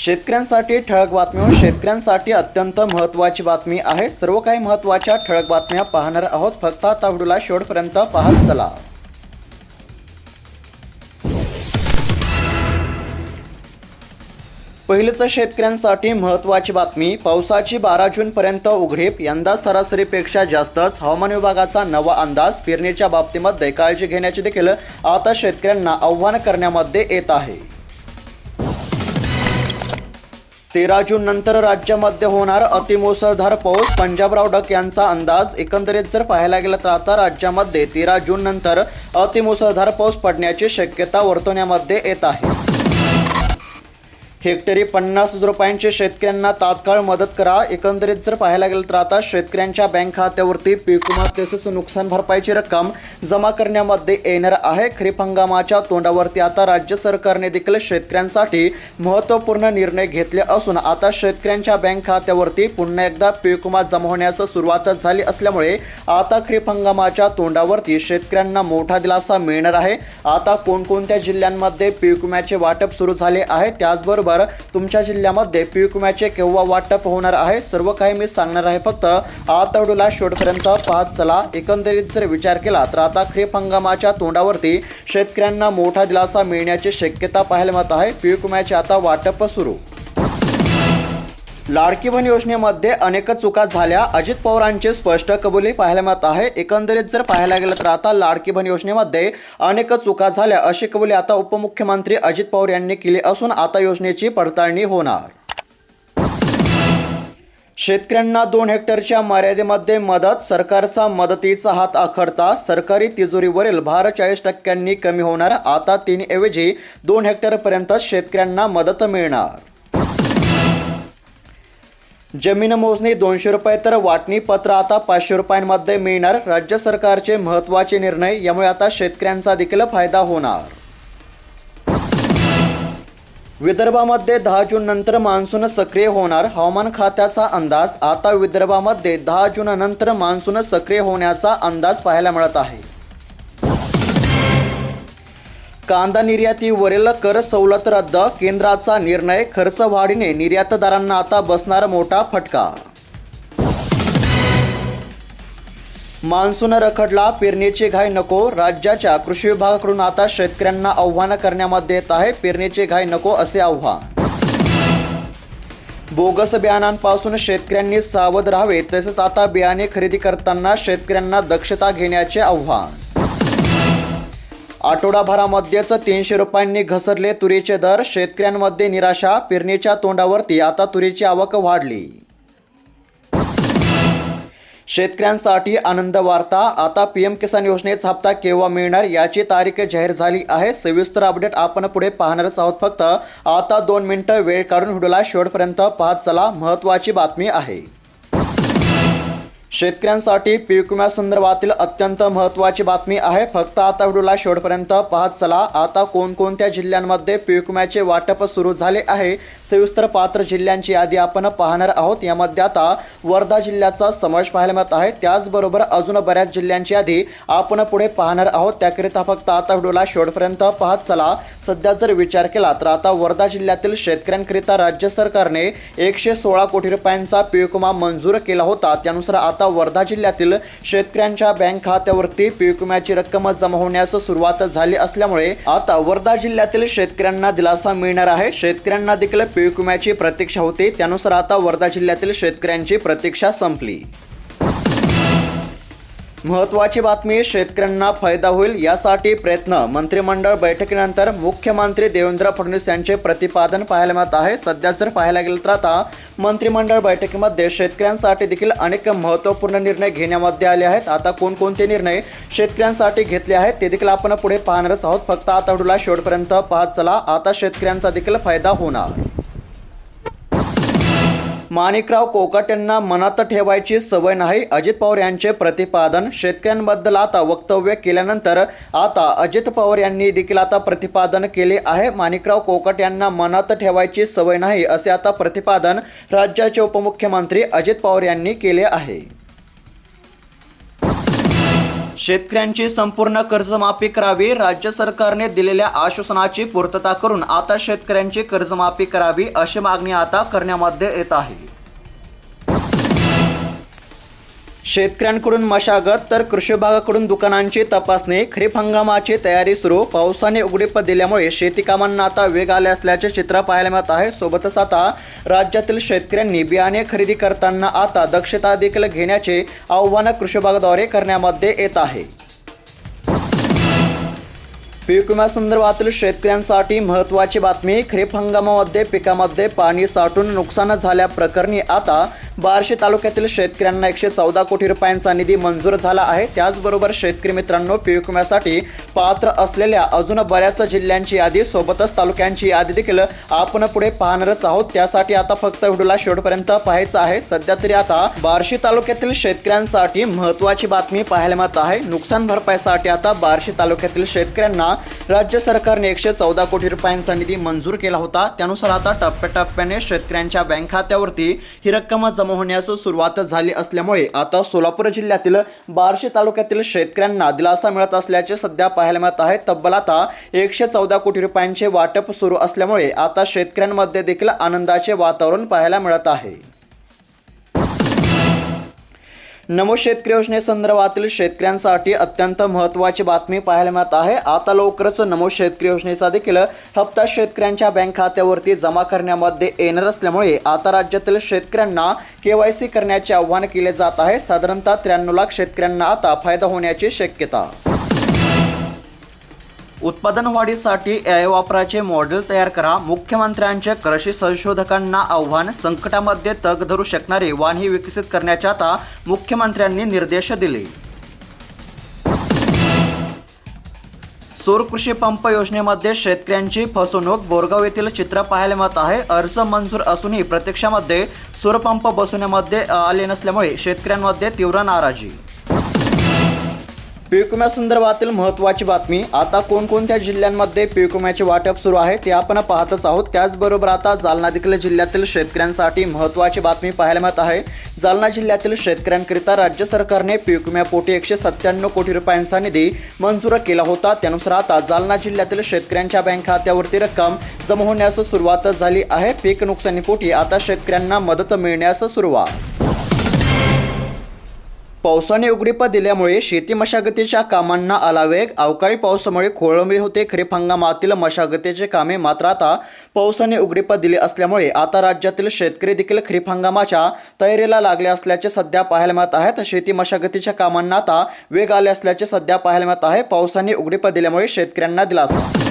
शेतकऱ्यांसाठी ठळक बातम्या शेतकऱ्यांसाठी अत्यंत महत्त्वाची बातमी आहे. सर्व काही महत्त्वाच्या ठळक बातम्या पाहणार आहोत. फक्त आता व्हिडिओला शेवटपर्यंत पाहत चला. पहिलंच शेतकऱ्यांसाठी महत्त्वाची बातमी पावसाची बारा जूनपर्यंत उघडीप यंदा सरासरीपेक्षा जास्तच हवामान विभागाचा नवा अंदाज पेरणीच्या बाबतीमध्ये काळजी घेण्याची देखील आता शेतकऱ्यांना आव्हान करण्यामध्ये येत आहे. तेरा जून नंतर राज्यामध्ये होणार अतिमुसळधार पाऊस. पंजाबराव डक यांचा अंदाज एकंदरीत जर पाहायला गेला तर आता राज्यामध्ये तेरा जून नंतर अतिमुसळधार पाऊस पडण्याची शक्यता वर्तवण्यामध्ये येत आहे. हेक्टरी पन्नास हजार रुपयांचे शेतकऱ्यांना तात्काळ मदत करा. एकंदरीत जर पाहायला गेलं तर आता शेतकऱ्यांच्या बँक खात्यावरती पीक विमा तसेच नुकसान भरपाईची रक्कम जमा करण्यामध्ये येणार आहे. खरीप हंगामाच्या तोंडावरती आता राज्य सरकारने देखील शेतकऱ्यांसाठी महत्त्वपूर्ण निर्णय घेतले असून आता शेतकऱ्यांच्या बँक खात्यावरती पुन्हा एकदा पीक विमा जमा होण्यास सुरुवात झाली असल्यामुळे आता खरीप हंगामाच्या तोंडावरती शेतकऱ्यांना मोठा दिलासा मिळणार आहे. आता कोणकोणत्या जिल्ह्यांमध्ये पीक विम्याचे वाटप सुरू झाले आहे त्याचबरोबर तुमच्या जिल्ह्यामध्ये पीक विम्याचे केव्हा वाटप होणार आहे? सर्व काही मी सांगणार आहे. फक्त आता व्हिडिओला शेवटपर्यंत पाहत चला. एकंदरीत जर विचार केला तर आता खरीप हंगामाच्या तोंडावरती शेतकऱ्यांना मोठा दिलासा मिळण्याची शक्यता पाहायला मिळत आहे. पीक विम्याचे आता वाटप सुरू. लाडकी बहीण योजनेमध्ये अनेक चुका झाल्या. अजित पवारांची स्पष्ट कबुली पाहायला मिळत आहे. एकंदरीत जर पाहायला गेलं तर आता लाडकी बहीण योजनेमध्ये अनेक चुका झाल्या. अशी कबुली आता उपमुख्यमंत्री अजित पवार यांनी केली असून आता योजनेची पडताळणी होणार. शेतकऱ्यांना दोन हेक्टरच्या मर्यादेमध्ये मदत सरकारचा मदतीचा हात आखडता सरकारी तिजोरीवरील भार चाळीस टक्क्यांनी कमी होणार. आता तीन ऐवजी दोन हेक्टरपर्यंत शेतकऱ्यांना मदत मिळणार. जमीन मोजणी दोनशे रुपये तर वाटणी पत्र आता पाचशे रुपयांमध्ये मिळणार. राज्य सरकारचे महत्त्वाचे निर्णय यामुळे आता शेतकऱ्यांचा देखील फायदा होणार. विदर्भामध्ये दहा जून नंतर मान्सून सक्रिय होणार. हवामान खात्याचा अंदाज आता विदर्भामध्ये दहा जून नंतर मान्सून सक्रिय होण्याचा अंदाज पाहायला मिळत आहे. कांदा निर्यातीवरील कर सवलत रद्द केंद्राचा निर्णय खर्च वाढीने निर्यातदारांना आता बसणार मोठा फटका. मान्सून रखडला पेरणीची घाई नको राज्याच्या कृषी विभागाकडून आता शेतकऱ्यांना आव्हान करण्यामध्ये येत आहे पेरणीची घाई नको असे आव्हान. बोगस बियाणांपासून शेतकऱ्यांनी सावध राहावे तसेच आता बियाणे खरेदी करताना शेतकऱ्यांना दक्षता घेण्याचे आव्हान. आठवडाभरामध्येच तीनशे रुपयांनी घसरले तुरीचे दर. शेतकऱ्यांमध्ये निराशा पेरणीच्या तोंडावरती आता तुरीची आवक वाढली. शेतकऱ्यांसाठी आनंद वार्ता. आता पी एम किसान योजनेचा हप्ता केव्हा मिळणार याची तारीख जाहीर झाली आहे. सविस्तर अपडेट आपण पुढे पाहणारच आहोत. फक्त आता दोन मिनिटं वेळ काढून व्हिडिओला शेवटपर्यंत पाहत चला. महत्त्वाची बातमी आहे. शेतकऱ्यांसाठी पीक विम्यासंदर्भातील अत्यंत महत्त्वाची बातमी आहे. फक्त आता व्हिडिओला शेवटपर्यंत पाहत चला. आता कोणकोणत्या जिल्ह्यांमध्ये पीक विम्याचे वाटप सुरू झाले आहे सविस्तर पात्र जिल्ह्यांची यादी आपण पाहणार आहोत. यामध्ये आता वर्धा जिल्ह्याचा समावेश पाहायला मिळत आहे. त्याचबरोबर अजून बऱ्याच जिल्ह्यांची यादी आपण पुढे पाहणार आहोत. त्याकरिता फक्त आता व्हिडिओला शेवटपर्यंत पाहत चला. सध्या जर विचार केला तर आता वर्धा जिल्ह्यातील शेतकऱ्यांकरिता राज्य सरकारने एकशे सोळा कोटी रुपयांचा पीक विमा मंजूर केला होता. त्यानुसार आता आता वर्धा जिल्ह्यातील शेतकऱ्यांच्या बँक खात्यावरती पीक विम्याची रक्कम जमा होण्यास सुरुवात झाली असल्यामुळे आता वर्धा जिल्ह्यातील शेतकऱ्यांना दिलासा मिळणार आहे. शेतकऱ्यांना देखील पीक विम्याची प्रतीक्षा होती. त्यानुसार आता वर्धा जिल्ह्यातील शेतकऱ्यांची प्रतीक्षा संपली. महत्त्वाची बातमी शेतकऱ्यांना फायदा होईल यासाठी प्रयत्न. मंत्रिमंडळ बैठकीनंतर मुख्यमंत्री देवेंद्र फडणवीस यांचे प्रतिपादन पाहायला मिळत आहे. सध्या जर पाहायला गेलं तर आता मंत्रिमंडळ बैठकीमध्ये शेतकऱ्यांसाठी देखील अनेक महत्त्वपूर्ण निर्णय घेण्यामध्ये आले आहेत. आता कोणकोणते निर्णय शेतकऱ्यांसाठी घेतले आहेत ते देखील आपण पुढे पाहणारच आहोत. फक्त आता शेवटपर्यंत पाहत चला. आता शेतकऱ्यांचा देखील फायदा होणार. माणिकराव कोकट यांना मनात ठेवायची सवय नाही. अजित पवार यांचे प्रतिपादन शेतकऱ्यांबद्दल आता वक्तव्य केल्यानंतर आता अजित पवार यांनी देखील आता प्रतिपादन केले आहे. माणिकराव कोकट यांना मनात ठेवायची सवय नाही असे आता प्रतिपादन राज्याचे उपमुख्यमंत्री अजित पवार यांनी केले आहे. शेतकऱ्यांची संपूर्ण कर्जमाफी करावी राज्य सरकारने दिलेल्या आश्वासनाची पूर्तता करून आता शेतकऱ्यांची कर्जमाफी करावी अशी मागणी आता करण्यामध्ये येत आहे. शेतकऱ्यांकडून मशागत तर कृषी विभागाकडून दुकानांची तपासणी खरीप हंगामाची तयारी सुरू. पावसाने उघडीप दिल्यामुळे शेती कामांना आता वेग आले असल्याचे चित्र पाहायला मिळत आहे. सोबतच आता राज्यातील शेतकऱ्यांनी बियाणे खरेदी करताना आता दक्षता देखील घेण्याचे आव्हान कृषी विभागाद्वारे करण्यामध्ये येत आहे. पीक विम्यासंदर्भातील शेतकऱ्यांसाठी महत्त्वाची बातमी खरीप हंगामामध्ये पिकामध्ये पाणी साठून नुकसान झाल्याप्रकरणी आता बार्शी तालुक्यातील शेतकऱ्यांना एकशे चौदा कोटी रुपयांचा निधी मंजूर झाला आहे. त्याचबरोबर शेतकरी मित्रांनो पीक विम्यासाठी पात्र असलेल्या अजून बऱ्याच जिल्ह्यांची यादी सोबतच तालुक्यांची यादी देखील आपण पुढे पाहणारच आहोत. त्यासाठी आता फक्त व्हिडिओला शेवटपर्यंत पाहायचं आहे. सध्या तरी आता बार्शी तालुक्यातील शेतकऱ्यांसाठी महत्त्वाची बातमी पाहायला मिळत आहे. नुकसान भरपाईसाठी आता बार्शी तालुक्यातील शेतकऱ्यांना राज्य सरकारने एकशे चौदा कोटी रुपयांचा निधी मंजूर केला होता. त्यानुसार आता टप्प्याटप्प्याने शेतकऱ्यांच्या बँक खात्यावरती ही रक्कम जमा होण्यास सुरुवात झाली असल्यामुळे आता सोलापूर जिल्ह्यातील बार्शी तालुक्यातील शेतकऱ्यांना दिलासा मिळत असल्याचे सध्या पाहायला मिळत आहे. तब्बल आता एकशे चौदा कोटी रुपयांचे वाटप सुरू असल्यामुळे आता शेतकऱ्यांमध्ये देखील आनंदाचे वातावरण पाहायला मिळत आहे. नमो शेतकरी योजनेसंदर्भातील शेतकऱ्यांसाठी अत्यंत महत्त्वाची बातमी पाहायला मिळत आहे. आता लवकरच नमो शेतकरी योजनेचा देखील हप्ता शेतकऱ्यांच्या बँक खात्यावरती जमा करण्यामध्ये येणार असल्यामुळे आता राज्यातील शेतकऱ्यांना के वाय सी करण्याचे आव्हान केले जात आहे. साधारणतः त्र्याण्णव लाख शेतकऱ्यांना आता फायदा होण्याची शक्यता. उत्पादन वाढीसाठी ए वापराचे मॉडेल तयार करा. मुख्यमंत्र्यांचे कृषी संशोधकांना आव्हान संकटामध्ये तग धरू शकणारी वाहनही विकसित करण्याचे आता मुख्यमंत्र्यांनी निर्देश दिले. सौर कृषी पंप योजनेमध्ये शेतकऱ्यांची फसवणूक. बोरगाव येथील चित्र पाहायला मिळत आहे. अर्ज मंजूर असूनही प्रत्यक्षामध्ये सूरपंप बसवण्यामध्ये आले नसल्यामुळे शेतकऱ्यांमध्ये तीव्र नाराजी. पीक विम्यासंदर्भातील महत्त्वाची बातमी. आता कोणकोणत्या जिल्ह्यांमध्ये पीक विम्याचे वाटप सुरू आहे ते आपण पाहतच आहोत. त्याचबरोबर आता जालना देखील जिल्ह्यातील शेतकऱ्यांसाठी महत्त्वाची बातमी पाहायला मिळत आहे. जालना जिल्ह्यातील शेतकऱ्यांकरिता राज्य सरकारने पीक एकशे सत्त्याण्णव कोटी रुपयांचा निधी मंजूर केला होता. त्यानुसार आता जालना जिल्ह्यातील शेतकऱ्यांच्या बँक खात्यावरती रक्कम जमा होण्यास सुरुवात झाली आहे. पीक नुकसानीपोटी आता शेतकऱ्यांना मदत मिळण्यास सुरुवात पावसाने उघडीप दिल्यामुळे शेती मशागतीच्या कामांना आला वेग. अवकाळी पावसामुळे खोळंबले होते. खरीप हंगामातील मशागतीचे कामे मात्र आता पावसाने उघडीप दिली असल्यामुळे आता राज्यातील शेतकरी देखील खरीप हंगामाच्या तयारीला लागले असल्याचे सध्या पाहायला मिळत आहेत. शेती मशागतीच्या कामांना आता वेग आले असल्याचे सध्या पाहायला मिळत आहे. पावसाने उघडीप दिल्यामुळे शेतकऱ्यांना दिलासा.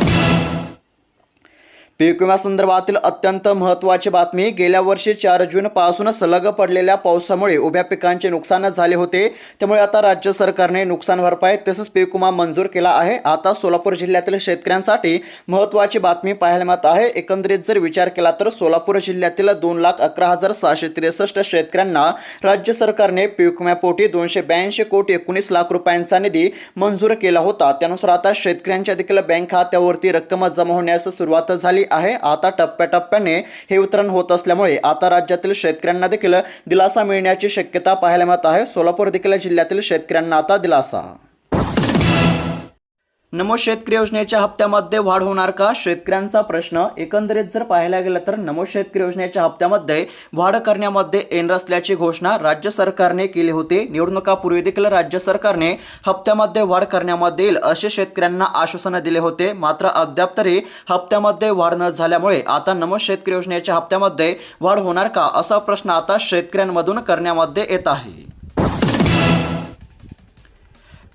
पीक विम्यासंदर्भातील अत्यंत महत्त्वाची बातमी गेल्या वर्षी चार जूनपासून सलग पडलेल्या पावसामुळे उभ्या पिकांचे नुकसान झाले होते. त्यामुळे आता राज्य सरकारने नुकसान भरपाई तसंच पीक विमा मंजूर केला आहे. आता सोलापूर जिल्ह्यातील शेतकऱ्यांसाठी महत्त्वाची बातमी पाहायला मिळत आहे. एकंदरीत जर विचार केला तर सोलापूर जिल्ह्यातील दोन लाख अकरा हजार सहाशे त्रेसष्ट शेतकऱ्यांना राज्य सरकारने पीक विम्यापोटी दोनशे ब्याऐंशी कोटी एकोणीस लाख रुपयांचा निधी मंजूर केला होता. त्यानुसार आता शेतकऱ्यांच्या देखील बँक खात्यावरती रक्कम जमा होण्यास सुरुवात झाली आहे. आता टप्प्याटप्प्याने हे वितरण होत असल्यामुळे आता राज्यातील शेतकऱ्यांना देखील दिलासा मिळण्याची शक्यता पाहायला मिळत आहे. सोलापूर देखील जिल्ह्यातील शेतकऱ्यांना आता दिलासा. नमो शेतकरी योजनेच्या हप्त्यामध्ये वाढ होणार का? शेतकऱ्यांचा प्रश्न. एकंदरीत जर पाहायला गेलं तर नमो शेतकरी योजनेच्या हप्त्यामध्ये वाढ करण्यामध्ये येणार असल्याची घोषणा राज्य सरकारने केली होती. निवडणुकापूर्वी देखील राज्य सरकारने हप्त्यामध्ये वाढ करण्यामध्ये येईल असे शेतकऱ्यांना आश्वासनं दिले होते. मात्र अद्याप तरी हप्त्यामध्ये वाढ न झाल्यामुळे आता नमो शेतकरी योजनेच्या हप्त्यामध्ये वाढ होणार का? असा प्रश्न आता शेतकऱ्यांमधून करण्यामध्ये येत आहे.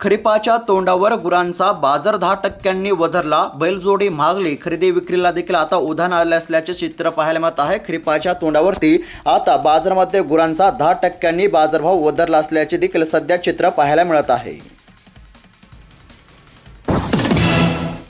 खरीपाच्या तोंडावर गुरांचा बाजार दहा टक्क्यांनी वधरला. बैलजोडी महागली. खरेदी विक्रीला देखील आता उधाण आले असल्याचे चित्र पाहायला मिळत आहे. खरीपाच्या तोंडावरती आता बाजारामध्ये गुरांचा दहा टक्क्यांनी बाजारभाव वधरला असल्याचे देखील सध्या चित्र पाहायला मिळत आहे.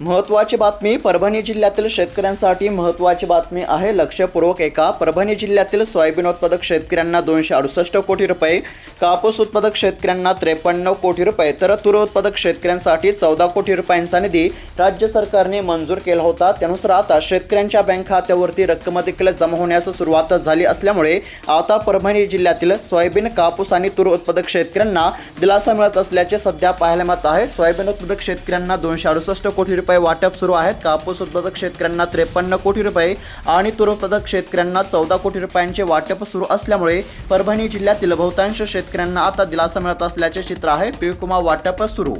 महत्त्वाची बातमी परभणी जिल्ह्यातील शेतकऱ्यांसाठी महत्त्वाची बातमी आहे. लक्षपूर्वक एका परभणी जिल्ह्यातील सोयाबीन उत्पादक शेतकऱ्यांना दोनशे अडुसष्ट कोटी रुपये कापूस उत्पादक शेतकऱ्यांना त्रेपन्न कोटी रुपये तर तूर उत्पादक शेतकऱ्यांसाठी चौदा कोटी रुपयांचा निधी राज्य सरकारने मंजूर केला होता. त्यानुसार आता शेतकऱ्यांच्या बँक खात्यावरती रक्कम देखील जमा होण्यास सुरुवात झाली असल्यामुळे आता परभणी जिल्ह्यातील सोयाबीन कापूस आणि तूर उत्पादक शेतकऱ्यांना दिलासा मिळत असल्याचे सध्या पाहायला मिळत आहे. सोयाबीन उत्पादक शेतकऱ्यांना दोनशे अडुसष्ट कोटी रुपये वाटप सुरू आहेत. कापूस उत्पादक शेतकऱ्यांना त्रेपन्न कोटी रुपये आणि तूर उत्पादक शेतकऱ्यांना चौदा कोटी रुपयांचे वाटप सुरू असल्यामुळे परभणी जिल्ह्यातील बहुतांश शेतकऱ्यांना आता दिलासा मिळत असल्याचे चित्र आहे. पीक विमा वाटप सुरू.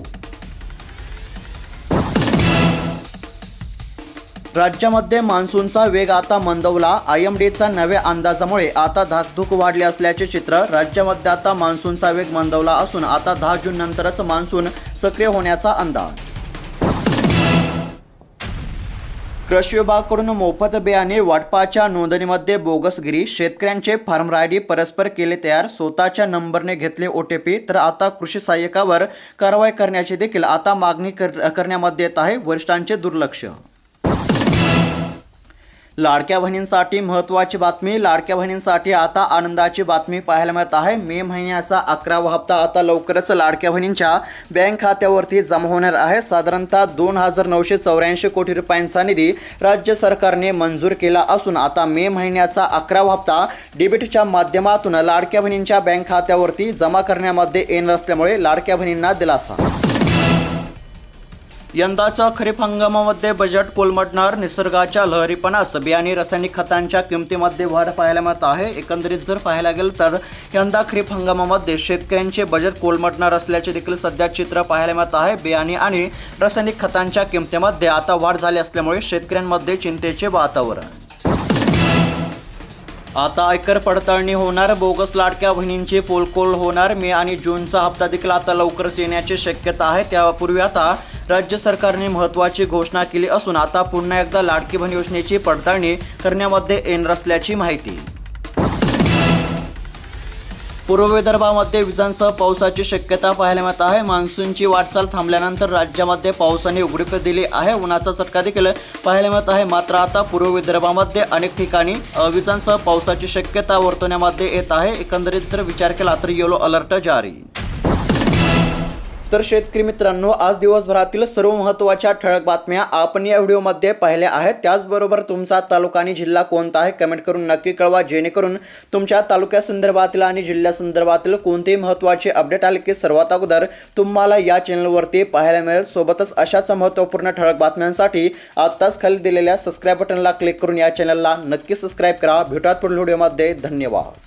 राज्यामध्ये मान्सूनचा वेग आता मंदवला. आय एम डीचा नव्या अंदाजामुळे आता धाकधूक वाढली असल्याचे चित्र राज्यामध्ये आता मान्सूनचा वेग मंदवला असून आता दहा जून नंतरच मान्सून सक्रिय होण्याचा अंदाज. कृषी विभागाकडून मोफत बियाणे वाटपाच्या नोंदणीमध्ये बोगसगिरी शेतकऱ्यांचे फार्म रायडी परस्पर केले तयार. स्वतःच्या नंबरने घेतले ओ टी पी. तर आता कृषी सहाय्यकावर कारवाई करण्याची देखील आता मागणी कर करण्यामध्ये येत आहे. वरिष्ठांचे दुर्लक्ष लाडक्या बहिणींसाठी महत्त्वाची बातमी. लाडक्या बहिणींसाठी आता आनंदाची बातमी पाहायला मिळत आहे. मे महिन्याचा अकरावा हप्ता आता लवकरच लाडक्या बहिणींच्या बँक खात्यावरती जमा होणार आहे. साधारणतः दोन हजार नऊशे चौऱ्याऐंशी कोटी रुपयांचा निधी राज्य सरकारने मंजूर केला असून आता मे महिन्याचा अकरावा हप्ता डेबिटच्या माध्यमातून लाडक्या बहिणींच्या बँक खात्यावरती जमा करण्यामध्ये येणार असल्यामुळे लाडक्या बहिणींना दिलासा. यंदाचा खरीप हंगामामध्ये बजेट कोलमडणार निसर्गाच्या लहरीपणास बियाणे रासायनिक खतांच्या किमतीमध्ये वाढ पाहायला मिळत आहे. एकंदरीत जर पाहायला गेलं तर यंदा खरीप हंगामामध्ये शेतकऱ्यांचे बजेट कोलमडणार असल्याचे देखील सध्या चित्र पाहायला मिळत आहे. बियाणे आणि रासायनिक खतांच्या किमतीमध्ये आता वाढ झाली असल्यामुळे शेतकऱ्यांमध्ये चिंतेचे वातावरण. आता आयकर पडताळणी होणार बोगस लाडक्या बहिणींची पोलकोल होणार. मे आणि जूनचा हप्ता देखील आता लवकरच येण्याची शक्यता आहे. त्यापूर्वी आता राज्य सरकारने महत्त्वाची घोषणा केली असून आता पुन्हा एकदा लाडकी बहीण योजनेची पडताळणी करण्यामध्ये येणार असल्याची माहिती. पूर्व विदर्भामध्ये विजांसह पावसाची शक्यता पाहायला मिळत आहे. मान्सूनची वाटचाल थांबल्यानंतर राज्यामध्ये पावसाने उघडीप दिली आहे. उन्हाचा चटका देखील पाहायला मिळत आहे. मात्र आता पूर्व विदर्भामध्ये अनेक ठिकाणी विजांसह पावसाची शक्यता वर्तवण्यामध्ये येत आहे. एकंदरीत जर विचार केला तर येलो अलर्ट जारी. तर शेतकरी मित्रांनो आज दिवसभरातील सर्व महत्त्वाच्या ठळक बातम्या आपण या व्हिडिओमध्ये पाहिल्या आहेत. त्याचबरोबर तुमचा तालुका आणि जिल्हा कोणता आहे कमेंट करून नक्की कळवा. जेणेकरून तुमच्या तालुक्यासंदर्भातील आणि जिल्ह्यासंदर्भातील कोणतेही महत्त्वाचे अपडेट आले की सर्वात अगोदर तुम्हाला या चॅनलवरती पाहायला मिळेल. सोबतच अशाच महत्त्वपूर्ण ठळक बातम्यांसाठी आत्ताच खाली दिलेल्या सबस्क्राईब बटनला क्लिक करून या चॅनलला नक्की सबस्क्राईब करा. भेटूयात पुढील व्हिडिओमध्ये. धन्यवाद.